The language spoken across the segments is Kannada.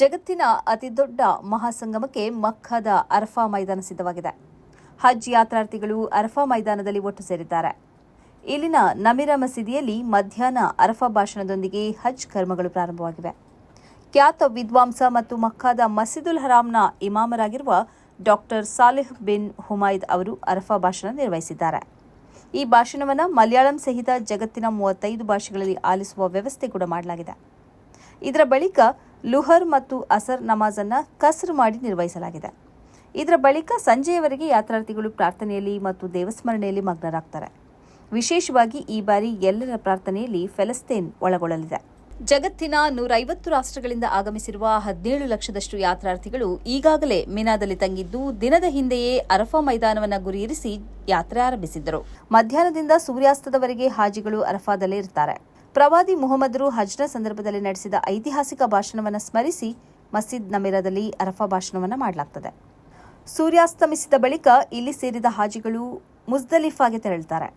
ಜಗತ್ತಿನ ಅತಿದೊಡ್ಡ ಮಹಾಸಂಗಮಕ್ಕೆ ಮಕ್ಕದ ಅರಫಾ ಮೈದಾನ ಸಿದ್ಧವಾಗಿದೆ. ಹಜ್ ಯಾತ್ರಾರ್ಥಿಗಳು ಅರಫಾ ಮೈದಾನದಲ್ಲಿ ಒಟ್ಟು ಸೇರಿದ್ದಾರೆ. ಇಲ್ಲಿನ ನಮಿರಾ ಮಸೀದಿಯಲ್ಲಿ ಮಧ್ಯಾಹ್ನ ಅರಫಾ ಭಾಷಣದೊಂದಿಗೆ ಹಜ್ ಕರ್ಮಗಳು ಪ್ರಾರಂಭವಾಗಿವೆ. ಖ್ಯಾತ ವಿದ್ವಾಂಸ ಮತ್ತು ಮಕ್ಕಾದ ಮಸೀದುಲ್ ಹರಾಮ್ನ ಇಮಾಮರಾಗಿರುವ ಡಾಕ್ಟರ್ ಸಾಲಿಹ್ ಬಿನ್ ಹುಮೈದ್ ಅವರು ಅರಫಾ ಭಾಷಣ ನಿರ್ವಹಿಸಿದ್ದಾರೆ. ಈ ಭಾಷಣವನ್ನು ಮಲಯಾಳಂ ಸಹಿತ ಜಗತ್ತಿನ ಮೂವತ್ತೈದು ಭಾಷೆಗಳಲ್ಲಿ ಆಲಿಸುವ ವ್ಯವಸ್ಥೆ ಕೂಡ ಮಾಡಲಾಗಿದೆ. ಇದರ ಬಳಿಕ ಲುಹರ್ ಮತ್ತು ಅಸರ್ ನಮಾಜನ್ನು ಕಸರು ಮಾಡಿ ನಿರ್ವಹಿಸಲಾಗಿದೆ. ಇದರ ಬಳಿಕ ಸಂಜೆಯವರೆಗೆ ಯಾತ್ರಾರ್ಥಿಗಳು ಪ್ರಾರ್ಥನೆಯಲ್ಲಿ ಮತ್ತು ದೇವಸ್ಮರಣೆಯಲ್ಲಿ ಮಗ್ನರಾಗ್ತಾರೆ. ವಿಶೇಷವಾಗಿ ಈ ಬಾರಿ ಎಲ್ಲರ ಪ್ರಾರ್ಥನೆಯಲ್ಲಿ ಫೆಲಸ್ತೇನ್ ಒಳಗೊಳ್ಳಲಿದೆ. ಜಗತ್ತಿನ ನೂರೈವತ್ತು ರಾಷ್ಟ್ರಗಳಿಂದ ಆಗಮಿಸಿರುವ ಹದಿನೇಳು ಲಕ್ಷದಷ್ಟು ಯಾತ್ರಾರ್ಥಿಗಳು ಈಗಾಗಲೇ ಮಿನಾದಲ್ಲಿ ತಂಗಿದ್ದು, ದಿನದ ಹಿಂದೆಯೇ ಅರಫಾ ಮೈದಾನವನ್ನು ಗುರಿಯಿರಿಸಿ ಯಾತ್ರೆ ಆರಂಭಿಸಿದ್ದರು. ಮಧ್ಯಾಹ್ನದಿಂದ ಸೂರ್ಯಾಸ್ತದವರೆಗೆ ಹಾಜಿಗಳು ಅರಫಾದಲ್ಲೇ ಇರ್ತಾರೆ ಪ್ರವಾದಿ ಮೊಹಮ್ಮದ್ರು ಹಜ್ನ ಸಂದರ್ಭದಲ್ಲಿ ನಡೆಸಿದ ಐತಿಹಾಸಿಕ ಭಾಷಣವನ್ನು ಸ್ಮರಿಸಿ ಮಸೀದ್ ನಮಿರಾದಲ್ಲಿ ಅರಫಾ ಭಾಷಣವನ್ನು ಮಾಡಲಾಗ್ತದೆ. ಸೂರ್ಯಾಸ್ತಮಿಸಿದ ಬಳಿಕ ಇಲ್ಲಿ ಸೇರಿದ ಹಾಜಿಗಳು ಮುಜ್ದಲಿಫಾಗೆ ತೆರಳುತ್ತಾರೆ.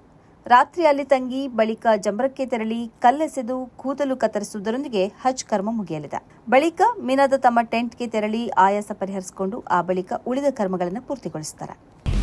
ರಾತ್ರಿ ಅಲ್ಲಿ ತಂಗಿ, ಬಳಿಕ ಜಂಬ್ರಕ್ಕೆ ತೆರಳಿ ಕಲ್ಲೆಸೆದು ಕೂದಲು ಕತ್ತರಿಸುವುದರೊಂದಿಗೆ ಹಜ್ ಕರ್ಮ ಮುಗಿಯಲಿದೆ. ಬಳಿಕ ಮಿನಾದ ತಮ್ಮ ಟೆಂಟ್ಗೆ ತೆರಳಿ ಆಯಾಸ ಪರಿಹರಿಸಿಕೊಂಡು ಆ ಬಳಿಕ ಉಳಿದ ಕರ್ಮಗಳನ್ನು ಪೂರ್ತಿಗೊಳಿಸುತ್ತಾರೆ.